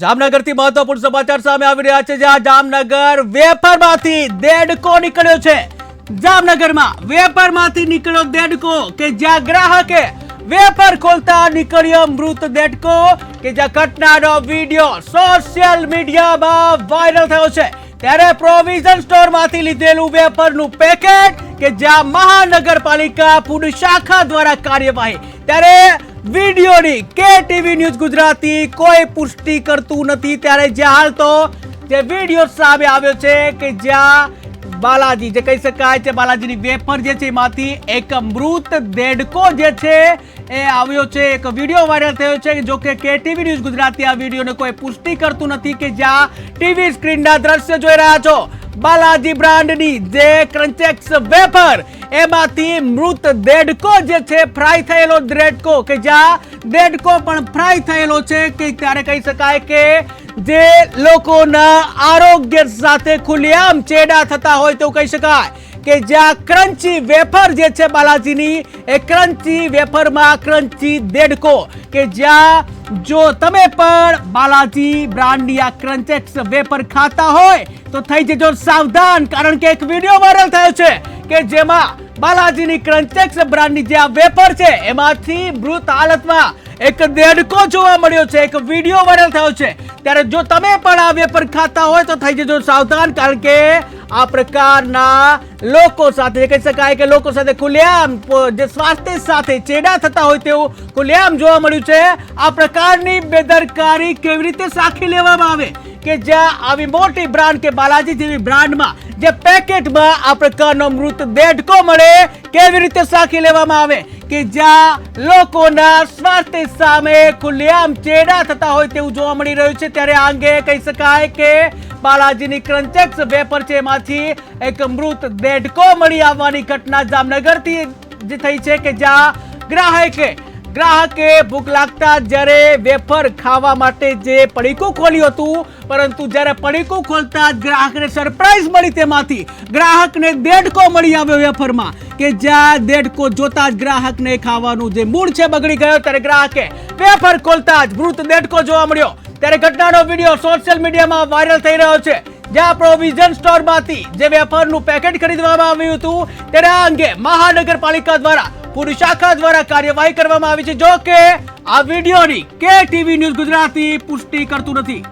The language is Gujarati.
જામનગરથી મહત્વપૂર્ણ સમાચાર સામે આવી રહ્યા છે જ્યાં જામનગર વેપારમાંથી દેડકો નીકળ્યો છે. જામનગરમાં વેપારમાંથી નીકળ્યો દેડકો કે જ્યાં ગ્રાહકે વેપર ખોલતા નીકળ્યો મૃત દેડકો કે જ્યાં ઘટનાનો વીડિયો સોશિયલ મીડિયામાં વાયરલ થયો છે. ત્યારે પ્રોવિઝન સ્ટોરમાંથી લીધેલું વેફરનું પેકેટ કે જ્યાં મહાનગરપાલિકા ફૂડ શાખા દ્વારા કાર્યવાહી. ત્યારે વિડીયોની કે ટીવી ન્યૂઝ ગુજરાતી કોઈ પુષ્ટિ કરતું નથી. ત્યારે જે હાલ તો જે વીડિયો સામે આવ્યો છે કે જ્યાં બાલાજી, જે કહી શકાય છે બાલાજીની વેફર જે છે એમાંથી એક મૃત દેડકો જે છે એ આવ્યો છે. એક વીડિયો વાયરલ થયો છે જો કે કેટીવી ન્યૂઝ ગુજરાતી આ વિડીયોને કોઈ પુષ્ટિ કરતું નથી કે જ્યાં ટીવી સ્ક્રીનના દ્રશ્ય જોઈ રહ્યા છો. બાલાજી બ્રાન્ડની જે ક્રન્ચેક્સ વેફર એમાંથી મૃત દેડકો જે છે ફ્રાય થયેલો દેડકો, કે જ્યાં દેડકો પણ ફ્રાય થયેલો છે, કે ત્યારે કહી શકાય કે જે લોકોના આરોગ્ય સાથે ખુલ્લેઆમ ચેડા થતા હોય તેવું કહી શકાય કે જ્યાં ક્રન્ચી વેફર જે છે બાલાજીની, એ ક્રન્ચી વેફરમાં ક્રન્ચી દેડકો, કે જ્યાં જો તમે પણ બાલાજી બ્રાન્ડની આ ક્રન્ચેક્સ વેફર ખાતા હોય, તો થઈ જજો સાવધાન, કારણ કે એક વીડિયો વાયરલ થયો છે, કે જેમાં બાલાજીની ક્રંચેક્સ બ્રાન્ડની જે આ વેપર છે એમાંથી મૃત હાલતમાં એક દેડકો જોવા મળ્યો છે, એક વીડિયો વાયરલ થયો છે. ત્યારે જો તમે પણ આ વેપર ખાતા હોય તો થઈ જજો સાવધાન, કારણ કે આ પ્રકારના લોકો સાથે કહી શકાય કે લોકો સાથે ખુલ્લેઆમ જે સ્વાસ્થ્ય સાથે ચેડા થતા હોય તેવું ખુલ્લેઆમ જોવા મળ્યું છે. આ પ્રકારની બેદરકારી કેવી રીતે સાખી લેવામાં આવે? કે જ્યાં આવી મોટી બ્રાન્ડ કે બાલાજી જેવી બ્રાન્ડમાં જે પેકેટમાં આ પ્રકારનો મૃત દેડકો મળે કેવી રીતે સાખી લેવામાં આવે? કે જ્યાં લોકોના સ્વાસ્થ્ય સામે ખુલ્લેઆમ ચેડા થતા હોય તેવું જોવા મળી રહ્યું છે. ત્યારે આ અંગે કહી શકાય કે બાલાજીની ક્રંચેક્સ વેપર છે. એમાંથી એક મૃત દેડકો મળી આવવાની ઘટના જામનગરથી જે થઈ છે કે જ્યાં ગ્રાહકે ગ્રાહકે ભૂખ લાગતા જ્યારે વેફર ખાવા માટે જે પડીકું ખોલ્યું હતું, પરંતુ જ્યારે પડીકું ખોલતા ગ્રાહકને સરપ્રાઈઝ મળી તેમાંથી. ગ્રાહકને દેડકો મળી આવ્યો વેફરમાં. કે જ્યાં દેડકો જોતા જ ગ્રાહકને ખાવાનું જે મૂળ છે બગડી ગયો, ત્યારે ગ્રાહકે પેપર ખોલતા જ મૃત દેડકો જોવા મળ્યો. ત્યારે ઘટનાનો વીડિયો સોશિયલ મીડિયામાં વાયરલ થઈ રહ્યો છે. જ્યાં પ્રોવિઝન સ્ટોરમાંથી જે વેફરનું પેકેટ ખરીદવામાં આવ્યું હતું, ત્યારે આ અંગે મહાનગરપાલિકા દ્વારા, પૂરી શાખા દ્વારા કાર્યવાહી કરવામાં આવી છે. જો કે, આ વિડીયોની કે ટીવી ન્યૂઝ ગુજરાતી પુષ્ટિ કરતું નથી.